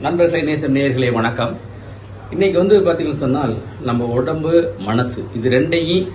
நண்பர்களை நேசம் நேயர்களே வணக்கம். இன்னைக்கு வந்து பார்த்தீங்கன்னு சொன்னால் நம்ம உடம்பு மனசு இது ரெண்டையும்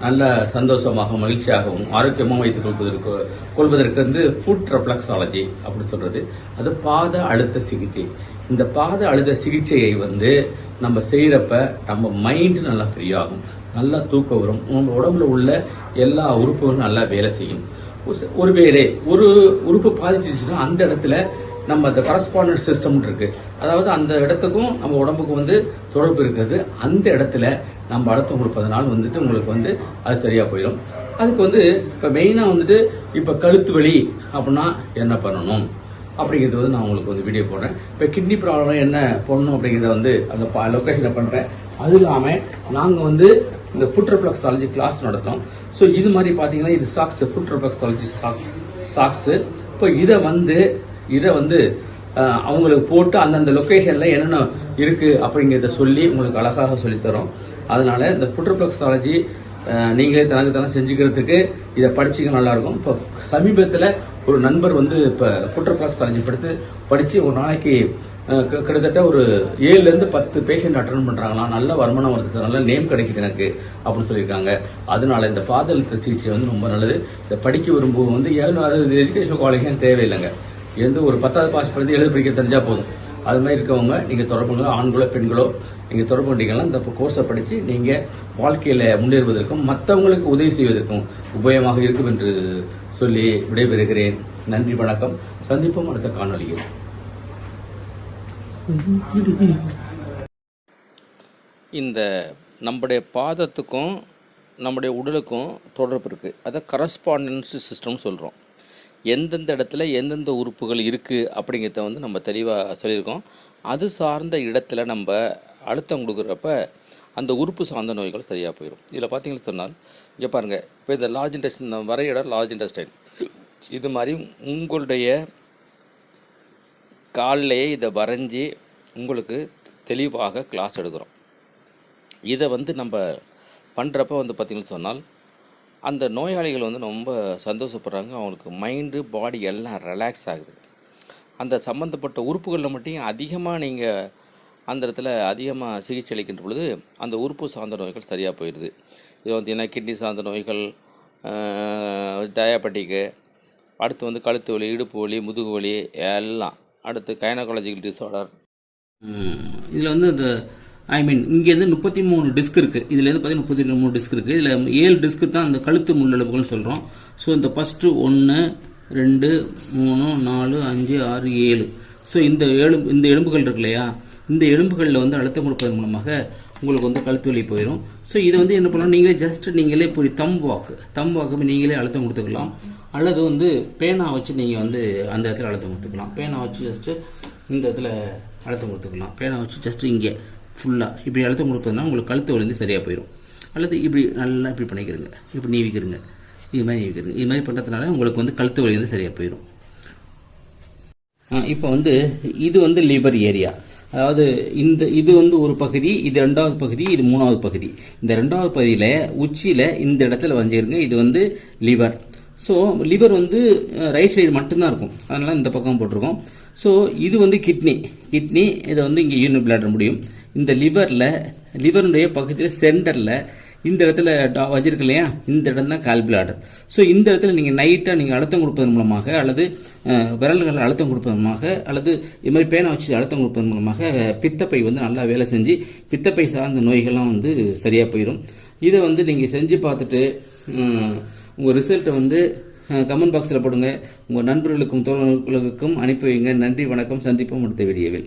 நல்ல சந்தோஷமாக மகிழ்ச்சியாகவும் ஆரோக்கியமாக வைத்துக் கொள்வதற்கு கொள்வதற்கு வந்து ஃபுட் ரெஃப்ளக்ஸாலஜி அப்படின்னு சொல்றது. அது பாத அழுத்த சிகிச்சை. இந்த பாத அழுத்த சிகிச்சையை வந்து நம்ம செய்யறப்ப நம்ம மைண்ட் நல்லா ஃப்ரீ ஆகும். நல்லா தூக்கம் வரும். நம்ம உடம்புல உள்ள எல்லா உறுப்புகளும் நல்லா வேலை செய்யும். ஒரு- ஒருவேளை ஒரு உறுப்பு பாதிச்சிருச்சுன்னா அந்த இடத்துல நம்ம இந்த கரஸ்பாண்டன்ட் சிஸ்டம் இருக்கு. அதாவது அந்த இடத்துக்கும் நம்ம உடம்புக்கும் வந்து தொடர்பு இருக்கிறது அந்த இடத்துல நம்ம அழுத்தம் கொடுப்பதனால் வந்துட்டு உங்களுக்கு வந்து அது சரியா போயிடும். அதுக்கு வந்து இப்ப மெயினா வந்துட்டு இப்ப கழுத்து வலி அப்படின்னா என்ன பண்ணணும்? அப்படிங்கிறது வந்து நான் உங்களுக்கு வந்து வீடியோ போடுறேன். இப்போ கிட்னி ப்ராப்ளம் என்ன பண்ணணும் அப்படிங்கிறத வந்து அந்த லொக்கேஷனில் பண்ணுறேன் அது இல்லாமல் நாங்கள் வந்து இந்த ஃபுட் ரெஃப்ளக்ஸாலஜி கிளாஸ் நடத்துகிறோம் ஸோ இது மாதிரி பார்த்தீங்கன்னா இது சாக்ஸ் ஃபுட் ரெஃப்ளக்ஸாலஜி சாக்ஸு இப்போ இதை வந்து இதை வந்து அவங்களுக்கு போட்டு அந்தந்த லொக்கேஷனில் என்னென்ன இருக்குது அப்படிங்கிறத சொல்லி உங்களுக்கு அழகாக சொல்லித்தரோம். அதனால் இந்த ஃபுட்ரோப்ளக்ஸாலஜி நீங்களே தனக்கு தானே செஞ்சுக்கிறதுக்கு இதை படிச்சுக்க நல்லா இருக்கும் இப்போ சமீபத்தில் ஒரு நண்பர் வந்து இப்போ ஃபுட்டர் படுத்து படித்து ஒரு நாளைக்கு கிட்டத்தட்ட ஒரு ஏழுலேருந்து பத்து பேஷண்ட் அட்டன் பண்ணுறாங்களாம் நல்ல வருமானம் வருது. சார் நல்ல நேம் கிடைக்குது எனக்கு அப்படின்னு சொல்லியிருக்காங்க. அதனால இந்த பாதழுத்த சிகிச்சை வந்து ரொம்ப நல்லது. இந்த படிக்க விரும்புவோம் வந்து ஏழு அறுபது எஜுகேஷன் குவாலிஃபிகேஷன் தேவையில்லைங்க? எந்த ஒரு பத்தாவது பாஸ் பண்ணி எழுத படிக்க தெரிஞ்சால் போதும். அது மாதிரி இருக்கவங்க நீங்கள் தொடர்புங்களோ ஆண்களோ பெண்களோ நீங்கள் தொடர்பு கொண்டீங்கன்னா இந்த கோர்ஸை படித்து நீங்கள் வாழ்க்கையில் முன்னேறுவதற்கும் மற்றவங்களுக்கு உதவி செய்வதற்கும் உபயோகமாக இருக்கும் என்று சொல்லி விடைபெறுகிறேன். நன்றி வணக்கம். சந்திப்போம் அடுத்த காணொலியில் இந்த நம்முடைய பாதத்துக்கும் நம்முடைய உடலுக்கும் தொடர்பு இருக்குது அதை கரஸ்பாண்டன்ஸ் சிஸ்டம் சொல்கிறோம் எந்தெந்த இடத்துல எந்தெந்த உறுப்புகள் இருக்குது அப்படிங்கிறத வந்து நம்ம தெளிவாக சொல்லியிருக்கோம். அது சார்ந்த இடத்துல நம்ம அழுத்தம் கொடுக்குறப்ப அந்த உறுப்பு சார்ந்த நோய்கள் சரியாக போயிடும் இதில் பார்த்தீங்கன்னு சொன்னால் இங்கே பாருங்கள் இப்போ இந்த லார்ஜ் இன்டெஸ்டின் வரைய இடம் லார்ஜ் இன்டெஸ்டைன் இது மாதிரி உங்களுடைய காலிலேயே இதை வரைஞ்சி உங்களுக்கு தெளிவாக கிளாஸ் எடுக்கிறோம். இதை வந்து நம்ம பண்ணுறப்ப வந்து பார்த்திங்கன்னு சொன்னால் அந்த நோயாளிகள் வந்து ரொம்ப சந்தோஷப்படுறாங்க. அவங்களுக்கு மைண்டு பாடி எல்லாம் ரிலாக்ஸ் ஆகுது. அந்த சம்மந்தப்பட்ட உறுப்புகளில் மட்டும் அதிகமாக நீங்கள் அந்த இடத்துல அதிகமாக சிகிச்சை அளிக்கின்ற பொழுது அந்த உறுப்பு சார்ந்த நோய்கள் சரியாக போயிடுது. இது வந்து என்ன கிட்னி சார்ந்த நோய்கள் டயாபெட்டிக்கு அடுத்து வந்து கழுத்து வலி இடுப்பு வலி முதுகு வலி எல்லாம். அடுத்து கைனகாலஜிக்கல் டிஸார்டர் இதில் வந்து இந்த ஐ மீன் இங்கேருந்து முப்பத்தி மூணு டிஸ்க் இருக்குது இதுலேருந்து பார்த்தீங்கன்னா முப்பத்தி மூணு டிஸ்க் இருக்குது இதில் ஏழு டிஸ்க்கு தான் அந்த கழுத்து முள்ளெலும்புகள்னு சொல்கிறோம் ஸோ இந்த ஃபஸ்ட்டு ஒன்று ரெண்டு மூணு நாலு அஞ்சு ஆறு ஏழு. ஸோ இந்த எலும்பு இந்த எலும்புகள் இருக்கு இல்லையா? இந்த எலும்புகளில் வந்து அழுத்தம் கொடுப்பதன் மூலமாக உங்களுக்கு வந்து கழுத்து வலி போயிடும் ஸோ இதை வந்து என்ன பண்ணலாம் நீங்களே ஜஸ்ட் நீங்களே இப்படி தம் வாக்கு தம் வாக்கு நீங்களே அழுத்தம் கொடுத்துக்கலாம். அல்லது வந்து பேனா வச்சு நீங்கள் வந்து அந்த இடத்துல அழுத்தம் கொடுத்துக்கலாம். பேனா வச்சு ஜஸ்ட்டு இந்த இடத்துல அழுத்தம் கொடுத்துக்கலாம். பேனா வச்சு ஜஸ்ட்டு இங்கே ஃபுல்லாக இப்படி அழுத்தம் கொடுப்பதுனா உங்களுக்கு கழுத்து வலி வந்து சரியாக போயிடும் அல்லது இப்படி நல்லா இப்படி பண்ணிக்கிறங்க. இப்படி நீவிக்கிறங்க. இது மாதிரி நீவிக்கிறங்க. இது மாதிரி பண்ணுறதுனால உங்களுக்கு வந்து கழுத்து வலி வந்து சரியாக போயிடும் இப்போ வந்து இது வந்து லிவர் ஏரியா அதாவது இந்த இது வந்து ஒரு பகுதி இது ரெண்டாவது பகுதி இது மூணாவது பகுதி. இந்த ரெண்டாவது பகுதியில் உச்சியில் இந்த இடத்துல வரைஞ்சிருங்க இது வந்து லிவர் ஸோ லிவர் வந்து ரைட் சைடு மட்டும்தான் இருக்கும். அதனால் இந்த பக்கம் போட்டிருக்கோம். ஸோ இது வந்து கிட்னி கிட்னி இதை வந்து இங்கே யூனிட் விளையாட முடியும். இந்த லிவரில் லிவருடைய பகுதியில் சென்டரில் இந்த இடத்துல டா- வச்சிருக்கு இல்லையா? இந்த இடம் தான் கால்பிளாடர் ஸோ இந்த இடத்துல நீங்கள் நைட்டாக நீங்கள் அழுத்தம் கொடுப்பதன் மூலமாக அல்லது விரல்களை விரல்கள் அழுத்தம் கொடுப்பதன் மூலமாக அல்லது இது மாதிரி பேனை வச்சு அழுத்தம் கொடுப்பதன் மூலமாக பித்தப்பை வந்து நல்லா வேலை செஞ்சு பித்தப்பை சார்ந்த நோய்கள்லாம் வந்து சரியாக போயிடும் இதை வந்து நீங்கள் செஞ்சு பார்த்துட்டு உங்கள் ரிசல்ட்டை வந்து கமெண்ட் பாக்ஸில் போடுங்க. உங்கள் நண்பர்களுக்கும் தோழர்களுக்கும் அனுப்பி வைங்க. நன்றி வணக்கம். சந்திப்போம் அடுத்த வீடியோவில்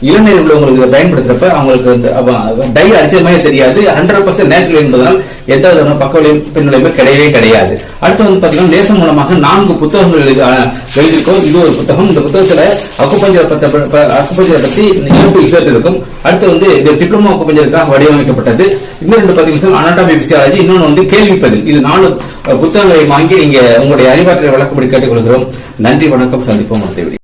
இளநீர் உள்ளவங்களுக்கு இதை பயன்படுத்துறப்ப அவங்களுக்கு வந்து டை அடிச்சது தெரியாது ஹண்ட்ரட் பர்சன்ட் நேச்சுரல் என்பதனால் எந்த விதமான பக்க விளையும் பின்னலையுமே கிடையவே கிடையாது. அடுத்து வந்து பாத்தீங்கன்னா நேசம் மூலமாக நான்கு புத்தகங்கள் எழுதி எழுதியிருக்கோம். இது ஒரு புத்தகம். இந்த புத்தகத்துல அக்குப்பஞ்சரை பத்தி அக்குப்பஞ்சரை பத்தி யூடியூப் ரிசர்ச் இருக்கும். அடுத்து வந்து இது டிப்ளமோ அக்குப்பஞ்சருக்காக வடிவமைக்கப்பட்டது. இன்னும் ரெண்டு பார்த்தீங்கன்னா அனாட்டமி பிசியாலஜி இன்னொன்று வந்து கேள்விப்பதில் இது நாலு புத்தகங்களை வாங்கி நீங்கள் உங்களுடைய அறிவாற்றலை வழக்கப்படி கேட்டுக்கொள்கிறோம். நன்றி வணக்கம். சந்திப்போம் அடுத்த